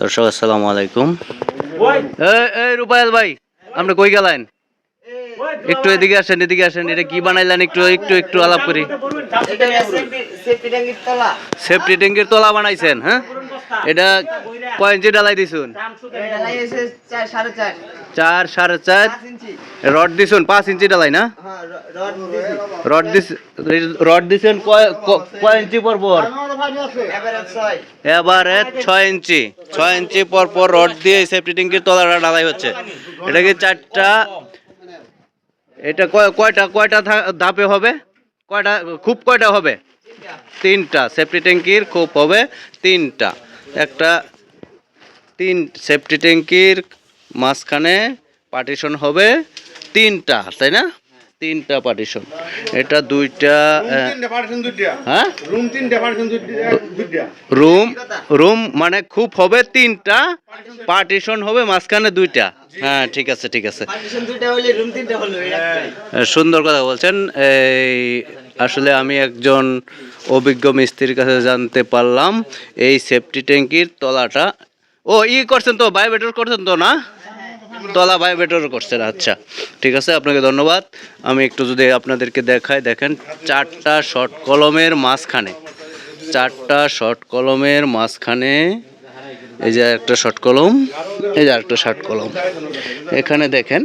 দর্শক আসসালামু আলাইকুম। এই এই ভাই আপনি কই গেলেন? একটু এদিকে আসেন এদিকে আসেন এটা কি বানাইলেন? একটু একটু একটু আলাপ করি। এটা সেফটি সেফটি ট্যাঙ্কির তলা। সেফটি ট্যাঙ্কের তলা বানাইছেন হ্যাঁ? এটা কয় ইঞ্চি ডালাই দিছুন? চার সাড়ে চার। রড দিছুন পাঁচ ইঞ্চি ডালাই না? হ্যাঁ রড দিছি। রড দিস রড দিছেন কয় ইঞ্চি পর পর? এবারে ছয়। ইঞ্চি। ছয় ইঞ্চি পর পর রড দিয়ে সেফটি ট্যাঙ্কের তলাটা ঢালাই হচ্ছে। এটা কি চারটা? এটা কয়- কয়টা কয়টা ধা- ধাপে হবে? কয়টা খুব কয়টা হবে? তিনটা। সেফটি ট্যাঙ্কির খুব হবে তিনটা। একটা তিন সেফটি ট্যাঙ্কির মাঝখানে পার্টিশন হবে তিনটা তাই না? তিনটা পার্টিশন এটা দুইটা হ্যাঁ? রুম রুম রুম মানে খুব হবে তিনটা পার্টিশন হবে মাঝখানে দুইটা। হ্যাঁ ঠিক আছে ঠিক আছে। পার্টিশন দুইটা হলে রুম তিনটা হলো এই একটাই আহ, সুন্দর কথা বলছেন। এই আসলে আমি একজন অভিজ্ঞ মিস্ত্রির কাছে জানতে পারলাম এই সেফটি ট্যাঙ্কির তলাটা ও, ই করছেন তো বায়োবেটর করছেন তো না? তলা বায়োবেটর করছেন আচ্ছা। ঠিক আছে, আপনাকে ধন্যবাদ। আমি একটু যদি আপনাদেরকে দেখাই, দেখেন, চারটা শর্ট কলমের মাঝখানে, চারটা শর্ট কলমের মাঝখানে, এই যে একটা শর্ট কলম এই যে একটা শর্ট কলম এখানে দেখেন,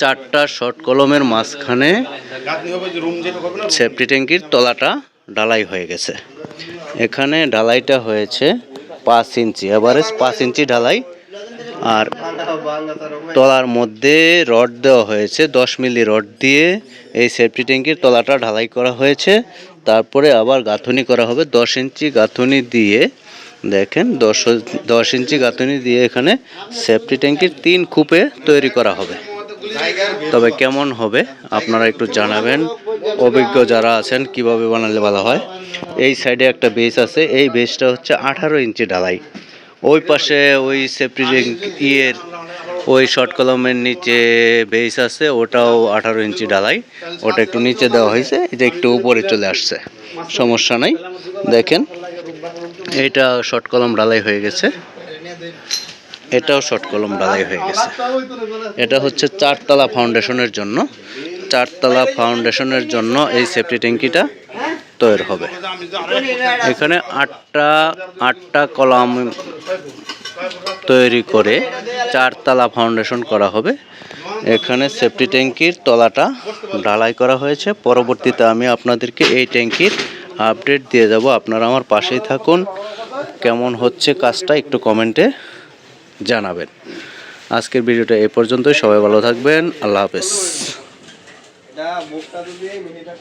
চারটা শর্ট কলমের মাঝখানে সেফটি ট্যাঙ্কির তলাটা ঢালাই হয়ে গেছে। এখানে ঢালাইটা হয়েছে পাঁচ ইঞ্চি এভারেজ পাঁচ ইঞ্চি ঢালাই। আর তলার মধ্যে রড দেওয়া হয়েছে, দশ মিলি রড দিয়ে এই সেফটি ট্যাঙ্কির তলাটা ঢালাই করা হয়েছে। তারপরে আবার গাঁথুনি করা হবে, দশ ইঞ্চি গাঁথুনি দিয়ে। দেখেন, দশ দশ ইঞ্চি গাঁথুনি দিয়ে এখানে সেফটি ট্যাঙ্কির তিন কূপে তৈরি করা হবে। তবে কেমন হবে, আপনারা একটু জানাবেন। অভিজ্ঞ যারা আছেন, কীভাবে বানালে ভালো হয়? এই সাইডে একটা বেস আছে, এই বেসটা হচ্ছে আঠারো ইঞ্চি ঢালাই। ওই পাশে ওই সেফটি ইয়ের ওই শর্ট কলমের নিচে বেস আছে, ওটাও আঠারো ইঞ্চি ঢালাই। ওটা একটু নিচে দেওয়া হয়েছে এটা একটু উপরে চলে আসছে। সমস্যা নাই, দেখেন। এটা শর্ট কলম ঢালাই হয়ে গেছে। এটাও শর্ট কলম ঢালাই হয়ে গেছে। এটা হচ্ছে চারতলা ফাউন্ডেশনের জন্য। চারতলা ফাউন্ডেশনের জন্য এই সেফটি ট্যাঙ্কিটা তৈরি হবে। এখানে আটটা আটটা কলাম তৈরি করে চারতলা ফাউন্ডেশন করা হবে। এখানে সেফটি ট্যাঙ্কির তলাটা ঢালাই করা হয়েছে। পরবর্তীতে আমি আপনাদেরকে এই ট্যাঙ্কির আপডেট দিয়ে যাব। আপনারা আমার পাশেই থাকুন। কেমন হচ্ছে কাজটা একটু কমেন্টে জানাবেন। আজকের ভিডিওটা এ পর্যন্তই। সবাই ভালো থাকবেন। আল্লাহ হাফেজ। মুখটা যদি মেহেটা